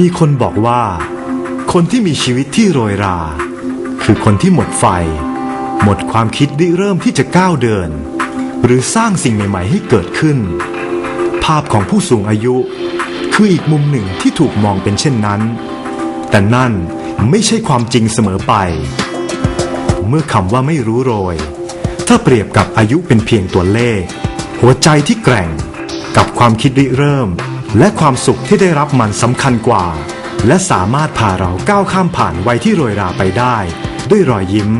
มีคนบอกว่า คนที่มีชีวิตที่โรยรา คือคนที่หมดไฟ หมดความคิดริเริ่มที่จะก้าวเดิน หรือสร้างสิ่งใหม่ ๆ ให้เกิดขึ้น ภาพของผู้สูงอายุ คืออีกมุมหนึ่งที่ถูกมองเป็นเช่นนั้น แต่นั่นไม่ใช่ความจริงเสมอไป เมื่อคำว่าไม่รู้โรย ถ้าเปรียบกับอายุเป็นเพียงตัวเลข หัวใจที่แกร่งกับความคิดริเริ่ม และความสุขที่ได้รับมันสำคัญกว่า และสามารถพาเราก้าวข้ามผ่านวัยที่โรยราไปได้ ด้วยรอยยิ้ม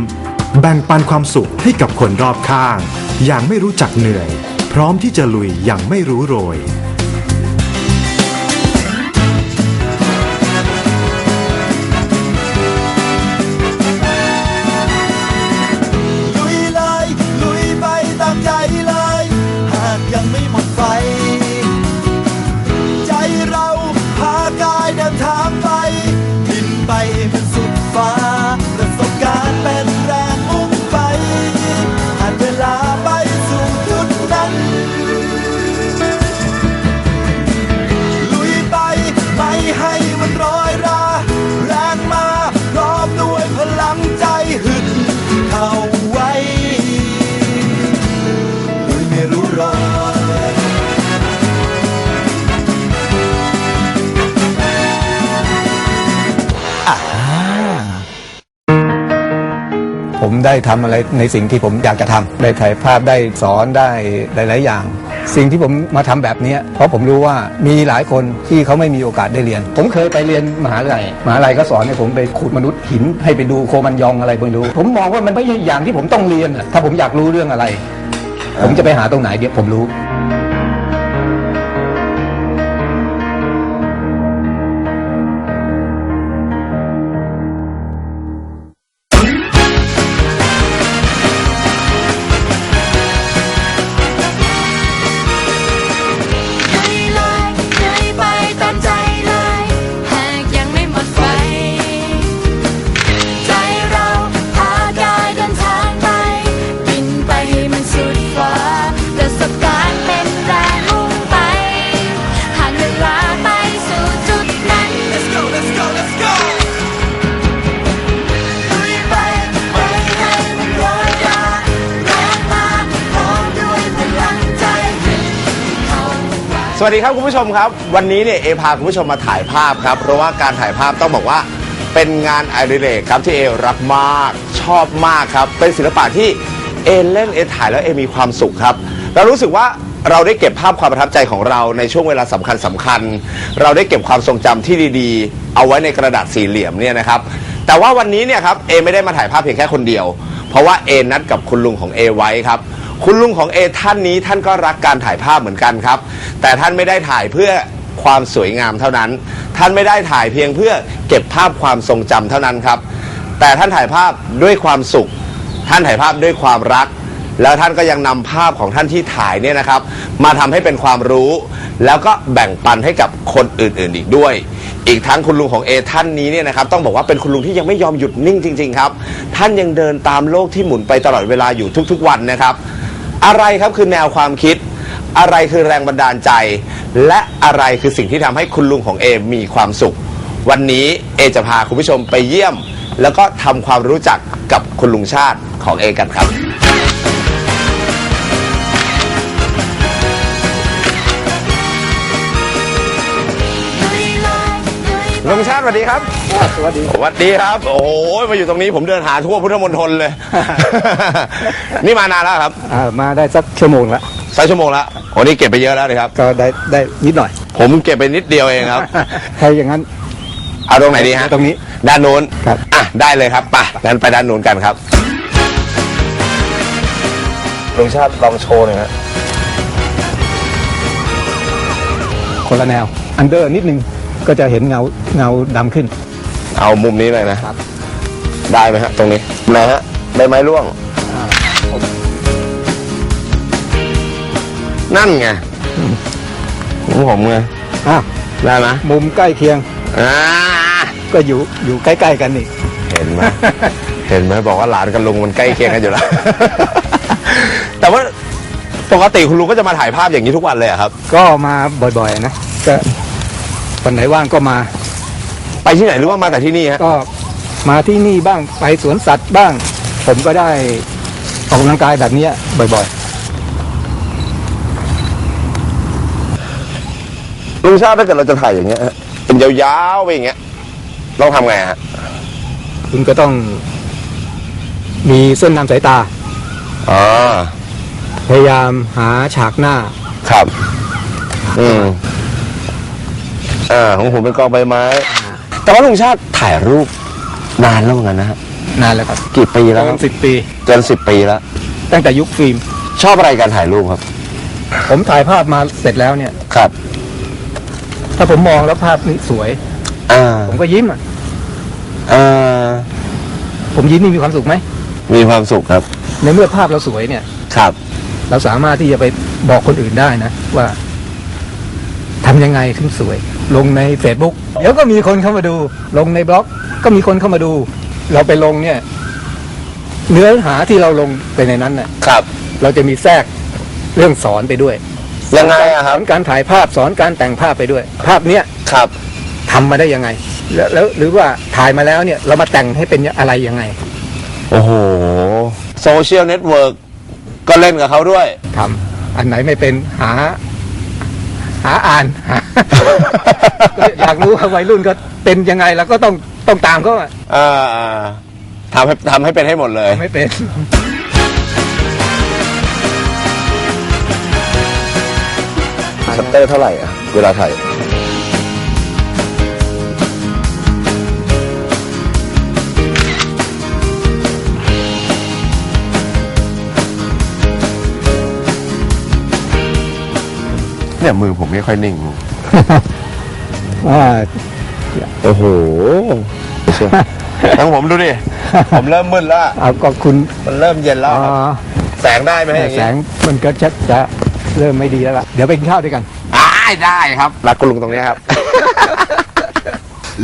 แบ่งปันความสุขให้กับคนรอบข้าง อย่างไม่รู้จักเหนื่อย พร้อมที่จะลุยอย่างไม่รู้โรย ทำอะไรในสิ่งที่ผมอยากจะทำได้ถ่ายภาพได้สอนได้หลาย ๆ อย่าง สิ่งที่ผมมาทำแบบนี้เพราะผมรู้ว่ามีหลายคนที่เขาไม่มีโอกาสได้เรียน ผมเคยไปเรียนมหาลัยมหาลัยก็สอนให้ผมไปขุดมนุษย์หินให้ไปดูโคมันยองอะไรไม่รู้ผมมองว่ามันไม่ใช่อย่างที่ผมต้องเรียนถ้าผมอยากรู้เรื่องอะไร ผมจะไปหาตรงไหนเดี๋ยวผมรู้ ว้สวัสดีครับคุณผู้ชมครับ วันนี้เนี่ยเอพาคุณผู้ชมมาถ่ายภาพครับ เพราะว่าการถ่ายภาพต้องบอกว่าเป็นงานอดิเรกครับที่เอรักมากชอบมากครับ เป็นศิลปะที่เอเล่นเอถ่ายแล้วเอมีความสุขครับเรารู้สึกว่าเราได้เก็บภาพความประทับใจของเราในช่วงเวลาสำคัญสำคัญ เราได้เก็บความทรงจำที่ดีๆ เอาไว้ในกระดาษสี่เหลี่ยมเนี่ยนะครับแต่ว่าวันนี้เนี่ยครับเอไม่ได้มาถ่ายภาพเพียงแค่คนเดียว เพราะว่าเอนัดกับคุณลุงของเอไว้ครับ คุณลุงของเอท่านนี้ท่านก็รักการถ่ายภาพเหมือนกันครับ แต่ท่านไม่ได้ถ่ายเพื่อความสวยงามเท่านั้น ท่านไม่ได้ถ่ายเพียงเพื่อเก็บภาพความทรงจำเท่านั้นครับ แต่ท่านถ่ายภาพด้วยความสุข ท่านถ่ายภาพด้วยความรัก แล้วท่านก็ยังนำภาพของท่านที่ถ่ายเนี่ยนะครับ มาทำให้เป็นความรู้ แล้วก็แบ่งปันให้กับคนอื่นๆอีกด้วย อีกทั้งคุณลุงของเอท่านนี้เนี่ยนะครับต้องบอกว่าเป็นคุณลุงที่ยังไม่ยอมหยุดนิ่งจริง ๆ ครับ ท่านยังเดินตามโลกที่หมุนไปตลอดเวลาอยู่ทุกๆ วันนะครับ อะไรครับคือแนวความคิด อะไรคือแรงบันดาลใจ และอะไรคือสิ่งที่ทำให้คุณลุงของเอมีความสุข วันนี้เอจะพาคุณผู้ชมไปเยี่ยม แล้วก็ทำความรู้จักกับคุณลุงชาติของเอกันครับ ลุงชาติสวัสดีครับ สวัสดีสวัสดีครับ โอ้โหมาอยู่ตรงนี้ผมเดินหาทั่วพุทธมณฑลเลย นี่มานานแล้วครับ อ่ามาได้สักชั่วโมงละสักชั่วโมงแล้วโอ้นี่เก็บไปเยอะแล้วเลยครับ ก็ได้ได้นิดหน่อย ผมเก็บไปนิดเดียวเองครับถ้าอย่างนั้น เอาตรงไหนดีฮะตรงนี้ ด้านโน้นครับ อะได้เลยครับไปงั้นไปด้านโน้นกันครับลุงชาติลองโชว์หน่อยฮะคนละแนว อันเดอร์นิดนึง ก็จะเห็นเงาเงาดำขึ้น เอามุมนี้เลยนะได้ไหมฮะ ตรงนี้ไหนฮะใบไม้ร่วง นั่นไงของผมไงอะได้ไหมมุมใกล้เคียงอ่าก็อยู่อยู่ใกล้ๆกันนี่ เห็นไหม เห็นไหมบอกว่าหลานกับลุงมันใกล้เคียงกันอยู่แล้ว แต่ว่าปกติคุณลุงก็จะมาถ่ายภาพอย่างนี้ทุกวันเลยเหรอครับ ก็มาบ่อยๆนะก็ วันไหนว่างก็มา ไปที่ไหนหรือว่ามาแต่ที่นี่ฮะ ก็มาที่นี่บ้างไปสวนสัตว์บ้าง ผมก็ได้ออกกำลังกายแบบเนี้ยบ่อยลุงชาติถ้าเกิดเราจะถ่ายอย่างเงี้ยฮะเป็นยาวๆไปอย่างเงี้ยต้องทำไงฮะๆ คุณก็ต้อง มีเส้นนำสายตาอ๋อพยายามหาฉากหน้า ครับ อืม อ่าของผมเป็นกองใบไม้ แต่ว่าลุงชาติถ่ายรูปนานแล้วเหมือนกันนะฮะนานแล้วครับกี่ปีแล้วประคมารัณบสิบปี เกินสิบปีแล้ว ตั้งแต่ยุคฟิล์ม ชอบอะไรการถ่ายรูปครับ ผมถ่ายภาพมาเสร็จแล้วเนี่ย ครับ ถ้าผมมองแล้วภาพนี้สวย อ่าผมก็ยิ้มอะ อ่าผมยิ้มนี่มีความสุขไหม มีความสุขครับ ในเมื่อภาพเราสวยเนี่ย ครับ เราสามารถที่จะไปบอกคนอื่นได้นะ ว่า ทำยังไงถึงสวย ลงใน Facebook เดี๋ยวก็มีคนเข้ามาดู ลงในบล็อก ก็มีคนเข้ามาดู เราไปลงเนี่ย เนื้อหาที่เราลงไปในนั้นน่ะครับ เราจะมีแทรกเรื่องสอนไปด้วยยังไงอะคสรัอบนการถ่ายภาพสอนการแต่งภาพไปด้วย ภาพเนี้ยครับทำมาได้ยังไงแล้วแล้วหรือว่าถ่ายมาแล้วเนี่ย เรามาแต่งให้เป็นอะไรยังไง โอ้โหโซเชียลเน็ตเวิร์กก็เล่นกับเขาด้วยทำอันไหนไม่เป็นหา หาอ่านหา อยากรู้ว่าวัยรุ่นก็เป็นยังไงแล้วก็ต้องต้องตามเขาอะอ่าอ่าทำให้ทำให้เป็นให้หมดเลย ไม่เป็น ชัตเตอร์เท่าไหร่อะ เวลาถ่าย เนี่ยมือผมไม่ค่อยนิ่งว่าโอ้โหทั้งผมดูดิ ผมเริ่มมึนแล้ว เอาก็คุณมันเริ่มเย็นแล้วอ๋อครับแสงได้ไหมอย่างแสงี้งมันก็จะจะเริ่มไม่ดีแล้วล่ะ เดี๋ยวไปกินข้าวด้วยกัน ได้ได้ครับ รักคุณลุงตรงนี้ครับ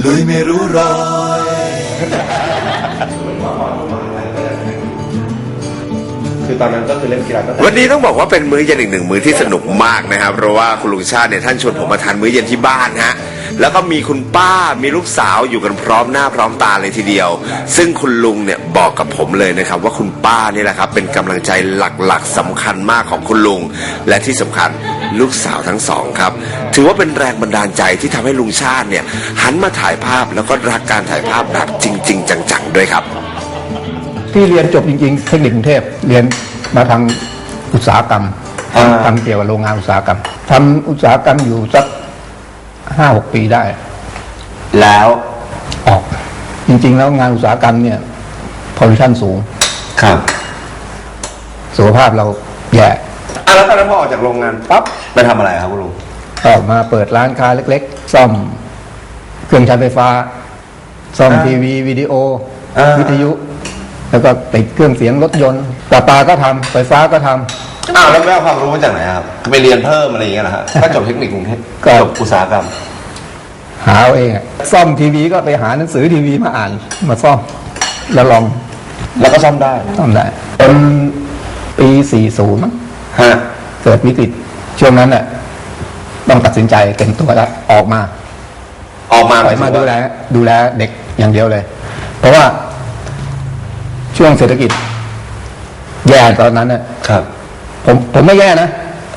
ลุยไม่รู้รอย คือตอนนั้นก็คือเล่นกีฬาวันนี้ต้องบอกว่าเป็นมื้อเย็นอีกหนึ่งมื้อที่สนุกมากนะครับ เพราะว่าคุณลุงชาติเนี่ยท่านชวนผมมาทานมื้อเย็นที่บ้านฮะแล้วก็มีคุณป้ามีลูกสาวอยู่กันพร้อมหน้าพร้อมตาเลยทีเดียว ซึ่งคุณลุงเนี่ยบอกกับผมเลยนะครับว่าคุณป้านี่แหละครับเป็นกำลังใจหลักๆสำคัญมากของคุณลุง และที่สำคัญลูกสาวทั้งสองครับ ถือว่าเป็นแรงบันดาลใจที่ทำให้ลุงชาติเนี่ยหันมาถ่ายภาพแล้วก็รักการถ่ายภาพแบบจริง ๆ จังๆด้วยครับ ที่เรียนจบจริงๆ เทคนิคกรุงเทพเรียนมาทางอุตสาหกรรมอ่า ทำเกี่ยวกับโรงงานอุตสาหกรรมทำอุตสาหกรรมอยู่สักห้าหกปีได้ แล้วออก จริง ๆ แล้วงานอุตสาหกรรมเนี่ยพอลิชันสูง ครับสุขภาพเราแย่อะแล้วตอนนั้นพอออกจากโรงงานปั๊บไปทำอะไรครับคุณลุงก็มาเปิดร้านค้าเล็ก ๆ ซ่อม เครื่องใช้ไฟฟ้า ซ่อมอ่าทีวี วิดีโออ่าวิทยุ แล้วก็ติดเครื่องเสียงรถยนต์ปลาปาก็ทำไฟฟ้าก็ทำ อ้าวแล้วแม่เอาความรู้มาจากไหนครับไปเรียนเพิ่มอะไรอย่างเงี้ยเหรอฮะก็จบเทคนิคกรุงเทพก็ จบอุตสาหกรรม หาเอาเองอะซ่อมทีวีก็ไปหาหนังสือทีวีมาอ่านมาซ่อม แล้วลองแล้วก็ซ่อมได้ซ่อมได้จนปี 40มั้งฮะเกิดวิกฤตช่วงนั้นน่ะต้องตัดสินใจเต็มตัวแล้วออกมาออกมาหไปมายถึงมาว่าดูแลดูแลเด็กอย่างเดียวเลย เพราะว่า ช่วงเศรษฐกิจ แย่ตอนนั้นน่ะครับ ผมผมไม่แย่นะ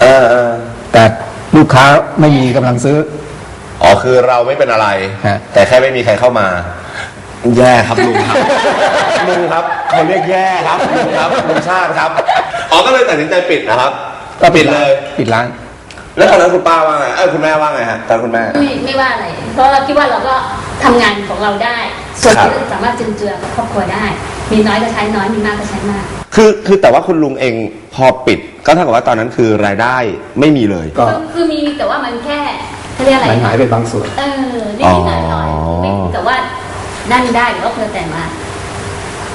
เออเออแต่ลูกค้าไม่มีกำลังซื้อ อ๋อคือเราไม่เป็นอะไร ฮะ แต่แค่ไม่มีใครเข้ามา แย่ครับลุงครับ ลุงครับเขาเรียกแย่ครับลุงครับลุงชาติครับอ๋อก็เลยตัดสินใจปิดนะครับก็ปิดเลยปิดร้าน แล้วตอนนั้นคุณป้าว่าไงเออคุณแม่ว่าไงฮะตอนคุณแม่ ไม่ไม่ว่าอะไร เพราะเราคิดว่าเราก็ทำงานของเราได้ ส่วนครับที่สามารถจุนเจือครอบครัวได้ มีน้อยก็ใช้น้อยมีมากก็ใช้มาก คือคือแต่ว่าคุณลุงเองพอปิด ก็เท่ากับว่าตอนนั้นคือรายได้ไม่มีเลย ก็คือคือมีแต่ว่ามันแค่เขาเรียกอะไรมันหายไปบางส่วน เออนิดๆหน่อยหน่อยๆไม่แต่ว่านั่นได้หรือว่าเพื่อแต่มา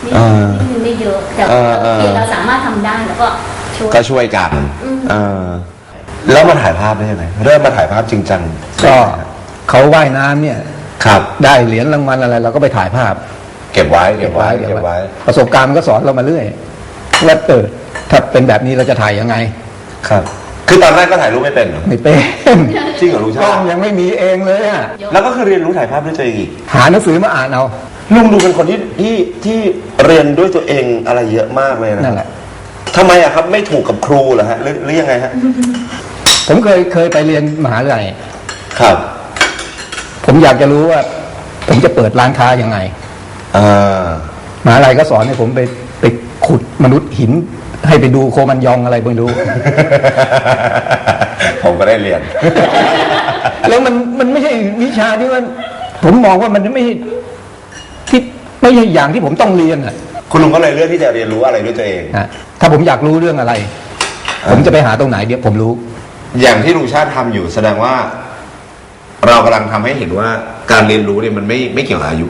นิดเออนิดนึงไม่เยอะแต่เออเออที่เราสามารถทำได้แล้วก็ช่วยก็ช่วยกันอืมเออแล้วมาถ่ายภาพได้ยังไงเริ่มมาถ่ายภาพจริงจังก็เขาว่ายน้ำเนี่ย ครับ ได้เหรียญรางวัลอะไรเราก็ไปถ่ายภาพ เก็บไว้เก็บไว้เก็บไว้ ประสบการณ์มันก็สอนเรามาเรื่อยว่าเออถ้าเป็นแบบนี้เราจะถ่ายยังไง ครับ คือตอนแรกก็ถ่ายรูปไม่เป็นเหรอไม่เป็นจริงเหรอลุงกล้ชาองติยังไม่มีเองเลยอะแล้วก็คือเรียนรู้ถ่ายภาพด้วยตัวเองอีกหาหนังสือมาอ่านเอา ลุงดูเป็นคนที่ที่ที่เรียนด้วยตัวเองอะไรเยอะมากเลยนะนั่นแหละ ทำไมอะครับไม่ถูกกับครูเหรอฮะหรือหรือยังไงฮะผมเคยเคยไปเรียนมหาลัยครับ ผมอยากจะรู้ว่า ผมจะเปิดร้านค้ายังไงอ่ามหาลัยก็สอนให้ผมไปไปขุดมนุษย์หิน ให้ไปดูโคมันยองอะไรไม่รู้ผมก็ได้เรียน แล้วมันมันไม่ใช่วิชาที่ว่าผมมองว่ามันไม่ใช่ที่ไม่ใช่อย่างที่ผมต้องเรียนอะคุณลุงก็เลยเลือกที่จะเรียนรู้อะไรด้วยตัวเอง นะถ้าผมอยากรู้เรื่องอะไร ผมจะไปหาตรงไหนเดี๋ยวผมรู้ อย่างที่ลุงชาติทำอยู่แสดงว่า เรากำลังทำให้เห็นว่าการเรียนรู้เนี่ยมันไม่ไม่เกี่ยวกับอายุ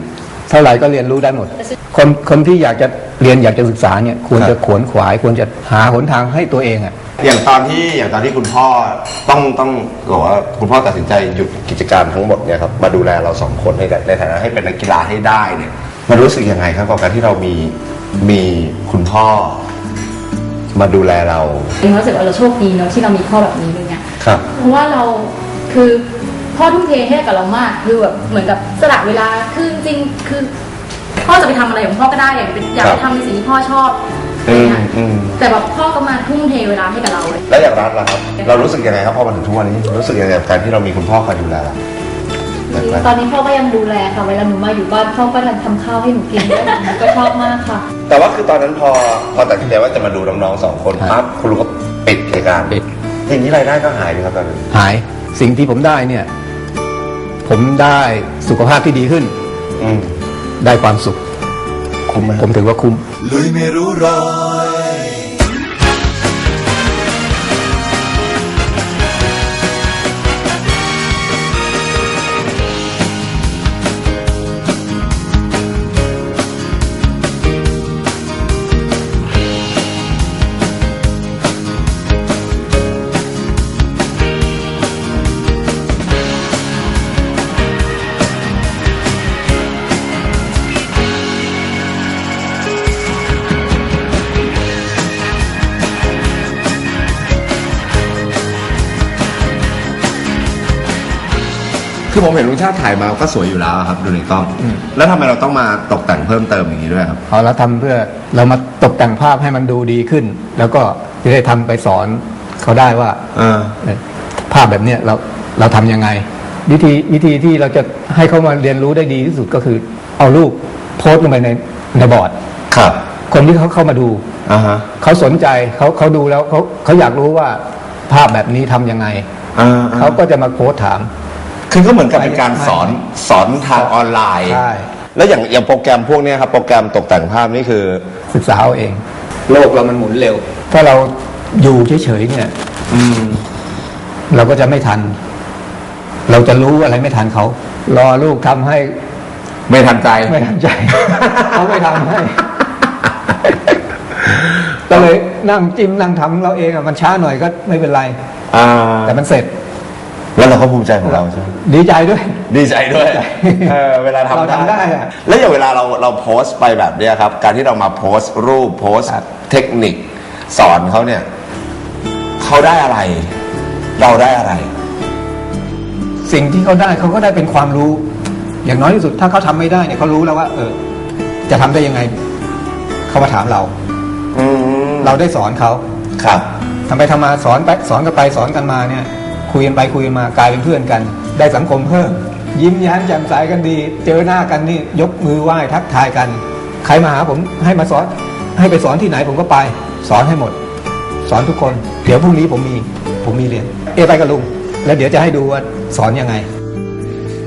เท่าไหร่ก็เรียนรู้ได้หมด คนคนที่อยากจะเรียนอยากจะศึกษาเนี่ยควรครัจะบขวนขวาย ควรจะหาหนทางให้ตัวเองอะ อย่างตอนที่อย่างตอนที่คุณพ่อต้องต้องบอกว่าคุณพ่อตัดสินใจหยุดกิจการทั้งหมดเนี่ยครับมาดูแลเราสองคนในในฐานะให้เป็นนักกีฬาให้ได้เนี่ยมันรู้สึกยังไงครับกับการที่เรามีมีคุณพ่อมาดูแลเราเองรู้สึกว่าเราโชคดีเนอะที่เรามีพ่อแบบนี้ด้วยเนี่ยครับ เพราะว่าเราคือ พ่อทุ่มเทให้กับเรามากคือแบบเหมือนกับสละเวลาคือจริงๆคือพ่อจะไปทำอะไรของพ่อก็ได้อยากเป็นอยากครัไปบทำในสิ่งที่พ่อชอบอะไรอืมเงี้ยอืมแต่แบบพ่อก็มาทุ่มเทเวลาให้กับเราเลย แล้วอย่างรัฐล่ะครับ เรารู้สึกยังไงครับพอมาถึงทุกวันนี้รู้สึกยังไงกับการที่เรามีคุณพ่อคอยดูแลเรา ตอนนี้พ่อก็ยังดูแลค่ะ เวลาหนูมาอยู่บ้านพ่อก็ทำข้าวให้หนูกินด้วยหนูก็ชอบมากค่ะ แต่ว่าคือตอนนั้นพอพอตัดสินใจว่าจะมาดูน้องๆสองคนครับ ปั๊บคุณลุงก็ปิดกิจการปิดอย่างนี้รายได้ก็หายเลยครับตอนนั้น หายสิ่งที่ผมได้เนี่ย ผมได้สุขภาพที่ดีขึ้นอืมได้ความสุข คุ้มไหม ผมถือว่าคุ้ม ลุยไม่รู้รอ คือผมเห็นลุงชาติถ่ายมาก็สวยอยู่แล้วครับ ดูในกล้องแล้วทำไมเราต้องมาตกแต่งเพิ่มเติมอย่างนี้ด้วยครับ เอาแล้วทำเพื่อเรามาตกแต่งภาพให้มันดูดีขึ้น แล้วก็จะได้ทำไปสอนเขาได้ว่าเออ เอ่อภาพแบบเนี้ยเราเราทำยังไง วิธีวิธีที่เราจะให้เขามาเรียนรู้ได้ดีที่สุดก็คือ เอารูปโพสต์ลงไปในในบอร์ด ครับคนที่เขาเข้ามาดู อ่าฮะเขาสนใจเขาเขาดูแล้วเขาเขาอยากรู้ว่าภาพแบบนี้ทำยังไง อ่าเขาก็จะมาโพสต์ถาม คือก็เหมือนกับเป็นการสอนสอนทางออนไลน์ ใช่แล้วอย่างอย่างโปรแกรมพวกเนี้ยครับโปรแกรมตกแต่งภาพนี่คือ ศึกษาเอาเอง โลกเรามันหมุนเร็ว ถ้าเราอยู่เฉยๆเนี่ย อืม เราก็จะไม่ทัน เราจะรู้อะไรไม่ทันเขา รอลูกทำให้ไม่ทันใจ ไม่ทันใจ เขาไม่ทำให้ ก็เลยนั่งจิ้มนั่งทำเราเองอะมันช้าหน่อยก็ไม่เป็นไร อ่า แต่มันเสร็จ แล้วเราก็ภูมิใจของเราใช่ไหมดีใจด้วย ดีใจด้วยดีใจเออเวลาทำเราทำได้อะแล้วอย่างเวลาเราเราโพสต์ไปแบบเนี้ยครับ การที่เรามาโพสต์รูปโพสต์ครับ เทคนิคสอนเขาเนี่ยเขาได้อะไร เราได้อะไร สิ่งที่เขาได้เขาก็ได้เป็นความรู้ อย่างน้อยที่สุดถ้าเขาทำไม่ได้เนี่ยเขารู้แล้วว่า เออ จะทำได้ยังไง เขามาถามเรา อืมเราได้สอนเขาครับ ทำไปทำมาสอนไปสอนกันไปสอนกันมาเนี่ย คุยกันไปคุยกันมากลายเป็นเพื่อนกัน ได้สังคมเพิ่ม ยิ้มย้มแจ่มใสกันดี เจอหน้ากันนี่ยกมือไหว้ทักทายกัน ใครมาหาผมให้มาสอนให้ไปสอนที่ไหนผมก็ไป สอนให้หมด สอนทุกคน เดี๋ยวพรุ่งนี้ผมมีผมมีเรียน เอไปกับลุง แล้วเดี๋ยวจะให้ดูว่าสอนยังไง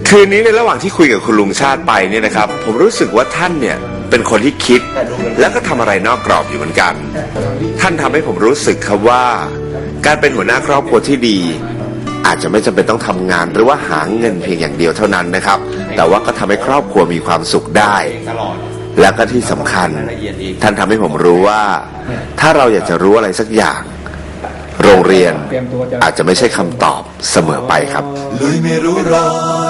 คืนนี้ในระหว่างที่คุยกับคุณลุงชาติไปเนี่ยนะครับ ผมรู้สึกว่าท่านเนี่ยเป็นคนที่คิด แล้วก็ทำอะไรนอกกรอบอยู่เหมือนกัน ท่านทำให้ผมรู้สึกครับว่า การเป็นหัวหน้าครอบครัวที่ดี อาจจะไม่จำเป็นต้องทำงานหรือว่าหาเงินเพียงอย่างเดียวเท่านั้นนะครับ แต่ว่าก็ทำให้ครอบครัวมีความสุขได้แล้วก็ที่สำคัญ ท่านทำให้ผมรู้ว่า ถ้าเราอยากจะรู้อะไรสักอย่าง โรงเรียนอาจจะไม่ใช่คำตอบเสมอไปครับ ลุยไม่รู้รอย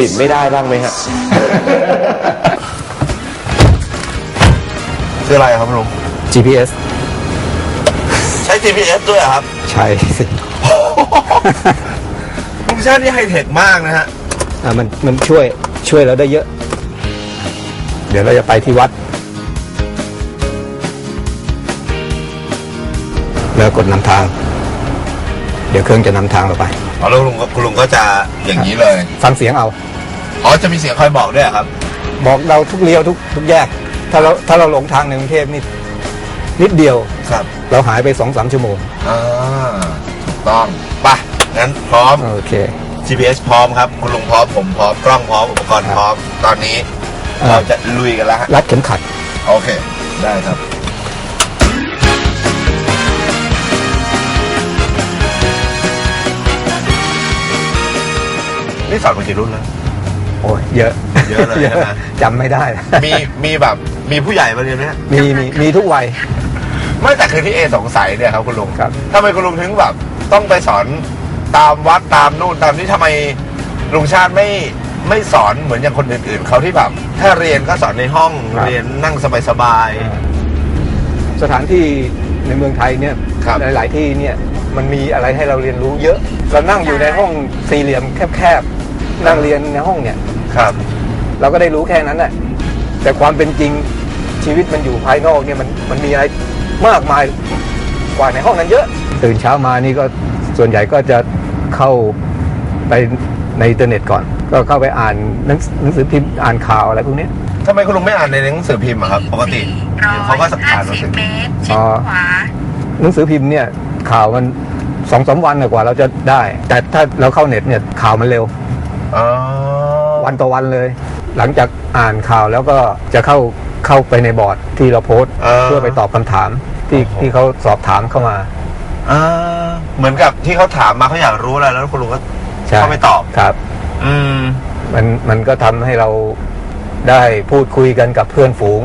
ปิดไม่ได้บ้างไหมฮะ คืออะไรครับลุง GPS ใช้ GPS ด้วยเหรอครับใช่สิลุงชาตินี่ไฮเทคมากนะฮะ อะมันมันช่วยช่วยเราได้เยอะ เดี๋ยวเราจะไปที่วัด แล้วกดนำทาง เดี๋ยวเครื่องจะนำทางเราไปอ๋อแล้วลุงก็คุณลุงก็จะอย่างนี้เลย ฟังเสียงเอา อ๋อจะมีเสียงคอยบอกด้วยเหรอครับ บอกเราทุกเลี้ยวทุกทุกแยก ถ้าเราถ้าเราหลงทางในกรุงเทพนี่นิดเดียว ครับเราหายไปสองสามชั่วโมง อ่าถูกต้องไปะงั้นพร้อม โอเค GPS พร้อมครับ คุณลุงพร้อมผมพร้อมกล้องพร้อมอุปกรณ์พร้อม ตอนนี้อ่าเราจะลุยกันแล้วฮะรัดเข็มขัด โอเค ได้ครับ นี่สอนมากี่รุ่นแล้ว โอ้ยเยอะเยอะเลยใช่ไหม จำไม่ได้นะมีมีแบบมีผู้ใหญ่มาเรียนไหมฮะมีมีมีทุกวัย ไม่แต่คือที่เอสงสัยเนี่ยครับคุณลุงครับ ทำไมคุณลุงถึงแบบต้องไปสอนตามวัดตามนู่นตามนี่ทำไมลุงชาติไม่ไม่สอนเหมือนอย่างคนอื่นๆเขาที่แบบ ถ้าเรียนก็สอนในห้องเรียนนั่งสบาย สถานที่ในเมืองไทยเนี่ยครับ หลาย ๆ ที่เนี่ยมันมีอะไรให้เราเรียนรู้เยอะ เรานั่งอยู่ในห้องสี่เหลี่ยมแคบๆ นั่งเรียนในห้องเนี่ยๆครับ เราก็ได้รู้แค่นั้นแหละแต่ความเป็นจริงชีวิตมันอยู่ภายนอกเนี่ยมันมันมีอะไรมากมายกว่าในห้องนั้นเยอะ ตื่นเช้ามานี่ก็ส่วนใหญ่ก็จะเข้าไปในอินเทอร์เน็ตก่อน ก็เข้าไปอ่านหนังหนังสือพิมพ์อ่านข่าวอะไรพวกเนี้ย ทำไมคุณลุงไม่อ่านในหนังสือพิมพ์อะครับ ปกติเขาก็อ่านหนังสือพิมพ์อ๋อหนังสือพิมพ์เนี่ยข่าวมันสองสามวันน่ะกว่าเราจะได้ แต่ถ้าเราเข้าเน็ตเนี่ยข่าวมันเร็ว อ๋อวันต่อวันเลย หลังจากอ่านข่าวแล้วก็จะเข้าเข้าไปในบอร์ดที่เราโพสต์เพื่อไปตอบคำถามที่ที่เขาสอบถามเข้ามาอ่าเหมือนกับที่เขาถามมาเขาอยากรู้อะไรแล้วคุณลุงก็ใช่เข้าไปตอบครับ อืมมันมันก็ทำให้เราได้พูดคุยกันกับเพื่อนฝูง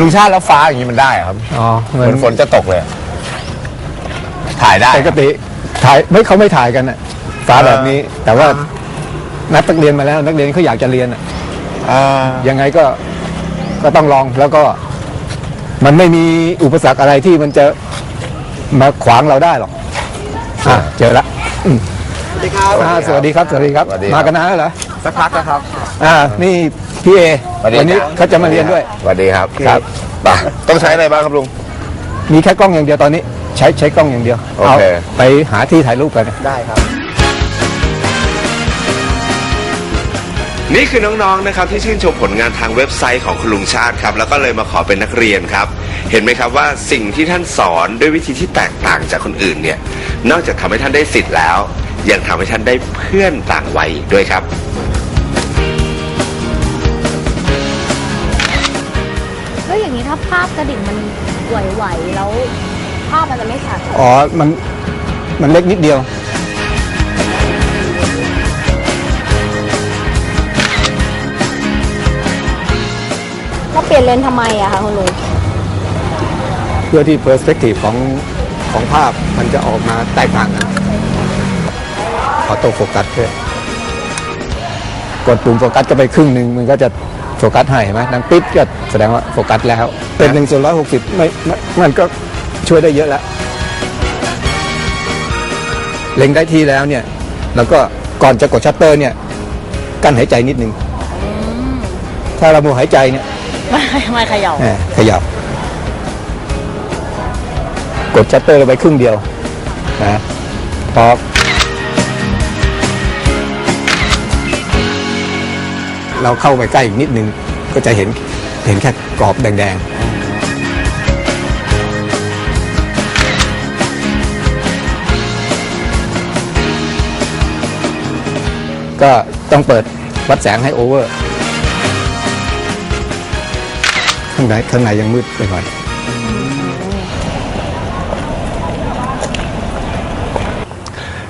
ลุงชาติแล้วฟ้าอย่างนี้มันได้เหรอครับอ๋อเหมือนฝนจะตกเลย ถ่ายได้ ปกติถ่ายไม่เขาไม่ถ่ายกันอะฟ้าแบบนี้ แต่ว่านัดนักเรียนมาแล้ว นักเรียนเขาอยากจะเรียนอะอ่ายังไงก็ก็ต้องลองแล้วก็ มันไม่มีอุปสรรคอะไรที่มันจะมาขวางเราได้หรอกอะเจอละอืมสวัสดีครับ อ่าสวัสดีครับสวัสดีครับ สวัสดีครับ มากันนานแล้วเหรอสักพักนะครับ อ่านี่ พี่เอสวัสดีวันนี้ครับเขาจะมาเรียนด้วย สวัสดีครับครับไปต้องใช้อะไรบ้างครับลุง มีแค่กล้องอย่างเดียวตอนนี้ ใช้ใช้กล้องอย่างเดียวโอเค ไปหาที่ถ่ายรูปกัน ได้ครับ นี่คือน้องๆนะครับที่ชื่นชมผลงานทางเว็บไซต์ของคุณลุงชาติครับ แล้วก็เลยมาขอเป็นนักเรียนครับ เห็นไหมครับว่าสิ่งที่ท่านสอนด้วยวิธีที่แตกต่างจากคนอื่นเนี่ย นอกจากทำให้ท่านได้สิทธิ์แล้ว ยังทำให้ท่านได้เพื่อนต่างวัยอีกด้วยครับ ภาพกระดิ่งมันไหวๆแล้วภาพมันจะไม่ชัดอ๋อ มัน มันเล็กนิดเดียว ก็เปลี่ยนเลนส์ทำไมอะคะคุณลุงเพื่อที่เพอร์สเปกทีฟของของภาพมันจะออกมาแตกต่างกันออโต้โฟกัสเพื่อกดปุ่มโฟกัสก็ไปครึ่งหนึ่งมันก็จะโฟกัสให้เห็นไหมดังปิ๊บก็แสดงว่าโฟกัสแล้ว เป็นหนึ่งส่วนร้อยหกสิบไม่ไม่มันก็ช่วยได้เยอะแล้ว เล็งได้ที่แล้วเนี่ย แล้วก็ก่อนจะกดชัตเตอร์เนี่ย กั้นหายใจนิดนึง ถ้าเราโมวหายใจเนี่ย ไม่ไม่เขย่าแหมขยับ กดชัตเตอร์ลงไปครึ่งเดียวนะพอเราเข้าไปใกล้อีกนิดนึงก็จะเห็น เห็นแค่กรอบแดงๆ ก็ต้องเปิดวัดแสงให้โอเวอร์ ข้างในข้างในยังมืดไปหน่อย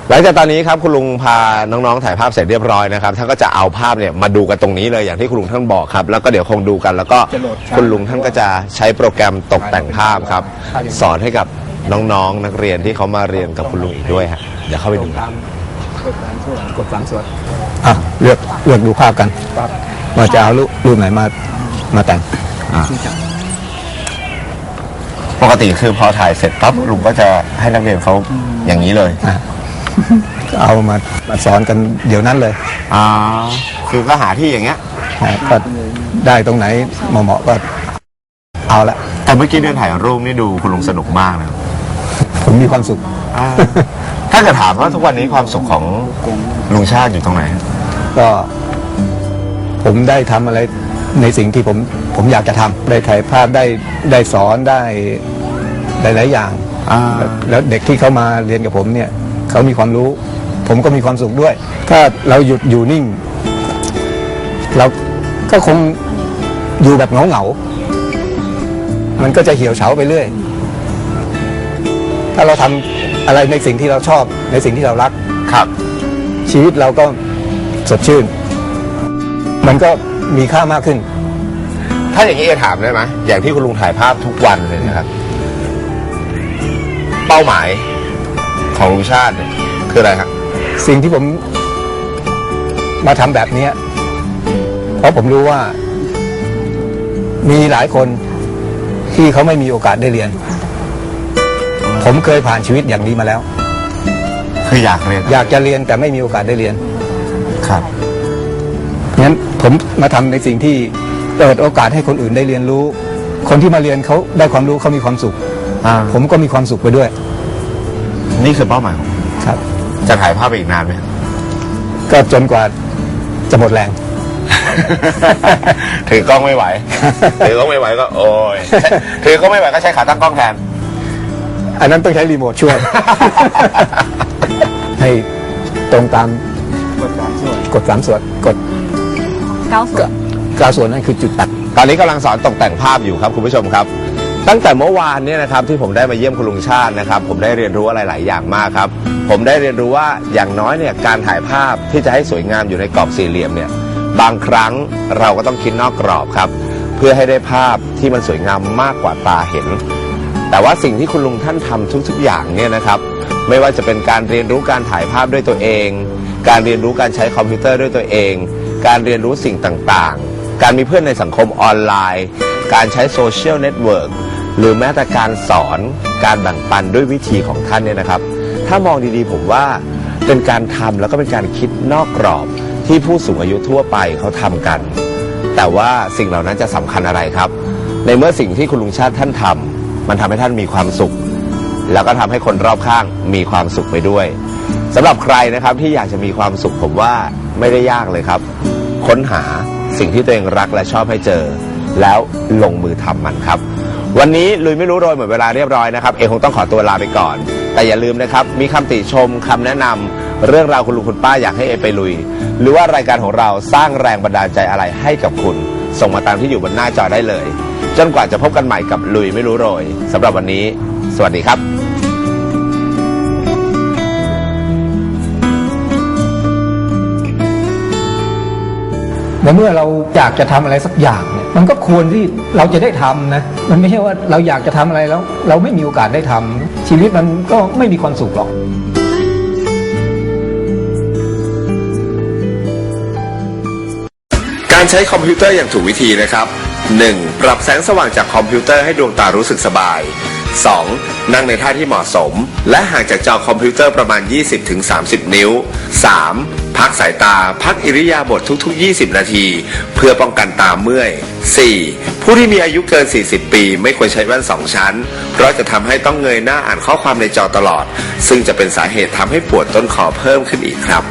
หลังจากตอนนี้ครับคุณลุงพาน้องๆถ่ายภาพเสร็จเรียบร้อยนะครับท่านก็จะเอาภาพเนี่ยมาดูกันตรงนี้เลยอย่างที่คุณลุงท่านบอกครับ แล้วก็เดี๋ยวคงดูกัน แล้วก็จะโหลดคุณลุงท่านก็จะใช้โปรแกรมตกแต่งภาพครับ สอนให้กับน้องๆนักเรียนที่เขามาเรียนกับคุณลุงอีกด้วยฮะเดี๋ยวเข้าไปดูกันกดสามส่วนอะเลือกเลือกดูภาพกันว่าจะเอารูปรูปไหนมามาแต่งปกติคือพอถ่ายเสร็จปั๊บลุงก็จะให้นักเรียนเขาอย่างนี้เลยอะ เอามามาสอนกันเดี๋ยวนั้นเลยอ่าคือก็หาที่อย่างเงี้ย นะก็ได้ตรงไหนเหมาะๆก็เอาละแต่เมื่อกี้เดินถ่ายรูปนี่ดูคุณลุงสนุกมากนะผมมีความสุขถ้าเกิดถามว่าทุกวันนี้ความสุขของลุงชาติอยู่ตรงไหนฮะก็ผมได้ทำอะไรในสิ่งที่ผมผมอยากจะทำได้ถ่ายภาพได้ได้สอนได้หลายๆอย่าง อ่า แล้วแล้วเด็กที่เขามาเรียนกับผมเนี่ย เขามีความรู้ ผมก็มีความสุขด้วย ถ้าเราหยุดอยู่นิ่ง เราก็คงอยู่แบบเหงาเหงาๆมันก็จะเหี่ยวเฉาไปเรื่อย ถ้าเราทำอะไรในสิ่งที่เราชอบในสิ่งที่เรารักครับ ชีวิตเราก็สดชื่น มันก็มีค่ามากขึ้น ถ้าอย่างนี้จะถามได้ไหมอย่างที่คุณลุงถ่ายภาพทุกวันเลยนะครับ เป้าหมาย ของลุงชาติเนี่ยคืออะไรครับสิ่งที่ผมมาทำแบบเนี้ยเพราะผมรู้ว่า มีหลายคนที่เขาไม่มีโอกาสได้เรียน ผมเคยผ่านชีวิตอย่างนี้มาแล้ว คืออยากเรียนอยากจะเรียนแต่ไม่มีโอกาสได้เรียน ครับ งั้นผมมาทำในสิ่งที่เปิดโอกาสให้คนอื่นได้เรียนรู้ คนที่มาเรียนเขาได้ความรู้เขามีความสุข อ่าผมก็มีความสุขไปด้วย นี่คือเป้าหมายของครับ จะถ่ายภาพไปอีกนานไหม ก็จนกว่าจะหมดแรง ถือกล้องไม่ไหว ถือกล้องไม่ไหวก็โอ้ยถือกล้องไม่ไหวก็ใช้ขาตั้งกล้องแทน อันนั้นต้องใช้รีโมทช่วย ให้ตรงตามกดสามส่วนกดสามส่วนกดเก้าส่วนเก้าส่วนนั่นคือจุดตัด ตอนนี้กำลังสอนตกแต่งภาพอยู่ครับคุณผู้ชมครับ ตั้งแต่เมื่อวานเนี่ยนะครับที่ผมได้มาเยี่ยมคุณลุงชาตินะครับ ผมได้เรียนรู้อะไรหลายอย่างมากครับ ผมได้เรียนรู้ว่าอย่างน้อยเนี่ยการถ่ายภาพที่จะให้สวยงามอยู่ในกรอบสี่เหลี่ยมเนี่ยบางครั้งเราก็ต้องคิดนอกกรอบครับ เพื่อให้ได้ภาพที่มันสวยงามมากกว่าตาเห็น แต่ว่าสิ่งที่คุณลุงท่านทำทุกๆอย่างเนี่ยนะครับไม่ว่าจะเป็นการเรียนรู้การถ่ายภาพด้วยตัวเอง การเรียนรู้การใช้คอมพิวเตอร์ด้วยตัวเอง การเรียนรู้สิ่งต่างๆ การมีเพื่อนในสังคมออนไลน์ การใช้โซเชียลเน็ตเวิร์ก หรือแม้แต่การสอนการแบ่งปันด้วยวิธีของท่านเนี่ยนะครับ ถ้ามองดีๆผมว่าเป็นการทำแล้วก็เป็นการคิดนอกกรอบที่ผู้สูงอายุทั่วไปเขาทำกัน แต่ว่าสิ่งเหล่านั้นจะสำคัญอะไรครับ ในเมื่อสิ่งที่คุณลุงชาติท่านทำมันทำให้ท่านมีความสุข แล้วก็ทำให้คนรอบข้างมีความสุขไปด้วยสำหรับใครนะครับที่อยากจะมีความสุขผมว่าไม่ได้ยากเลยครับ ค้นหาสิ่งที่ตัวเองรักและชอบให้เจอ แล้วลงมือทำมันครับ วันนี้ลุยไม่รู้โรยหมดเวลาเรียบร้อยนะครับ เอกคงต้องขอตัวลาไปก่อน แต่อย่าลืมนะครับ มีคำติชมคำแนะนำเรื่องราวคุณลุงคุณป้าอยากให้เอไปลุย หรือว่ารายการของเราสร้างแรงบันดาลใจอะไรให้กับคุณ ส่งมาตามที่อยู่บนหน้าจอได้เลย จนกว่าจะพบกันใหม่กับลุยไม่รู้โรยสำหรับวันนี้ สวัสดีครับ ในเมื่อเราอยากจะทำอะไรสักอย่างเนี่ยมันก็ควรที่เราจะได้ทำนะมันไม่ใช่ว่าเราอยากจะทำอะไรแล้ว เราไม่มีโอกาสได้ทำชีวิตมันก็ไม่มีความสุขหรอกการใช้คอมพิวเตอร์อย่างถูกวิธีนะครับ 1. ปรับแสงสว่างจากคอมพิวเตอร์ให้ดวงตารู้สึกสบาย 2. นั่งในท่าที่เหมาะสม และห่างจากจอคอมพิวเตอร์ประมาณ 20-30 นิ้ว 3. พักสายตา พักอิริยาบถทุก ๆ 20 นาที เพื่อป้องกันตาเมื่อย 4. ผู้ที่มีอายุเกิน 40 ปี ไม่ควรใช้แว่นสองชั้น เพราะจะทำให้ต้องเงยหน้าอ่านข้อความในจอตลอด ซึ่งจะเป็นสาเหตุทำให้ปวดต้นคอเพิ่มขึ้นอีกครับ